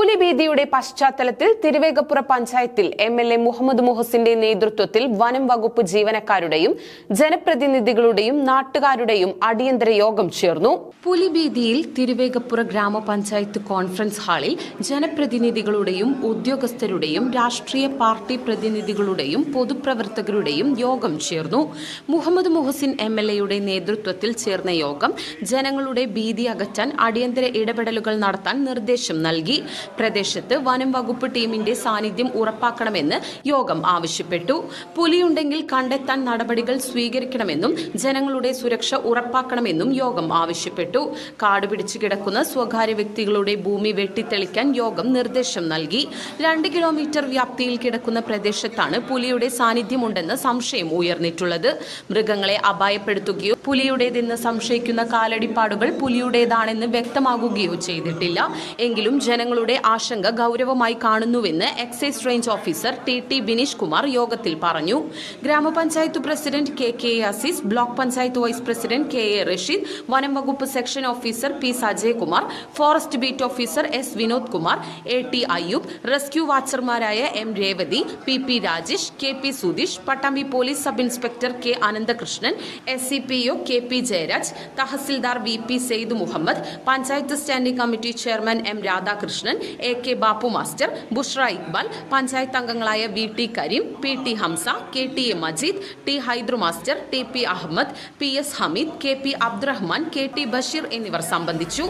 പുലിഭീതിയുടെ പശ്ചാത്തലത്തിൽ തിരുവേഗപ്പുറ പഞ്ചായത്തിൽ M L A Muhammad മുഹസിന്റെ നേതൃത്വത്തിൽ വനം വകുപ്പ് ജീവനക്കാരുടെയും ജനപ്രതിനിധികളുടെയും നാട്ടുകാരുടെയും അടിയന്തര യോഗം ചേർന്നു. പുലിഭീതിയിൽ തിരുവേഗപ്പുറ ഗ്രാമപഞ്ചായത്ത് കോൺഫറൻസ് ഹാളിൽ ജനപ്രതിനിധികളുടെയും ഉദ്യോഗസ്ഥരുടെയും രാഷ്ട്രീയ പാർട്ടി പ്രതിനിധികളുടെയും പൊതുപ്രവർത്തകരുടെയും യോഗം ചേർന്നു. മുഹമ്മദ് മുഹസിൻ എം എൽ എയുടെ നേതൃത്വത്തിൽ ചേർന്ന യോഗം ജനങ്ങളുടെ ഭീതി അകറ്റാൻ അടിയന്തര ഇടപെടലുകൾ നടത്താൻ നിർദ്ദേശം നൽകി. പ്രദേശത്ത് വനം വകുപ്പ് ടീമിന്റെ സാന്നിധ്യം ഉറപ്പാക്കണമെന്ന് യോഗം ആവശ്യപ്പെട്ടു. പുലിയുണ്ടെങ്കിൽ കണ്ടെത്താൻ നടപടികൾ സ്വീകരിക്കണമെന്നും ജനങ്ങളുടെ സുരക്ഷ ഉറപ്പാക്കണമെന്നും യോഗം ആവശ്യപ്പെട്ടു. കാട് പിടിച്ചു കിടക്കുന്ന സ്വകാര്യ വ്യക്തികളുടെ ഭൂമി വെട്ടിത്തെളിക്കാൻ യോഗം നിർദ്ദേശം നൽകി. രണ്ട് കിലോമീറ്റർ വ്യാപ്തിയിൽ കിടക്കുന്ന പ്രദേശത്താണ് പുലിയുടെ സാന്നിധ്യമുണ്ടെന്ന് സംശയം ഉയർന്നിട്ടുള്ളത്. മൃഗങ്ങളെ അപായപ്പെടുത്തുകയോ പുലിയുടേതെന്ന് സംശയിക്കുന്ന കാലടിപ്പാടുകൾ പുലിയുടേതാണെന്ന് വ്യക്തമാകുകയോ ചെയ്തിട്ടില്ല. എങ്കിലും ജനങ്ങളുടെ ആശങ്ക ഗൗരവമായി കാണുന്നുവെന്ന് excise range officer T T Bineesh Kumar യോഗത്തിൽ പറഞ്ഞു. ഗ്രാമപഞ്ചായത്ത് president K K Azeez block panchayat vice president K A Rasheed വനം വകുപ്പ് section officer P Sajayakumar forest beat officer S Vinod Kumar A T Ayyub rescue വാച്ചർമാരായ M Revathi P P Rajesh K P Sudheesh Pattambi police sub inspector K Ananthakrishnan S C P O K P Jayaraj tahsildar V P Sayed Muhammad panchayat standing committee chairman M Radhakrishnan A K Bappu master Bushra Iqbal panchayat അംഗങ്ങളായ V T Kareem P T Hamza K T A Majeed T Haidru master T P Ahammed P S Hameed K P Abdurahman K T Basheer എന്നിവർ സംബന്ധിച്ചു.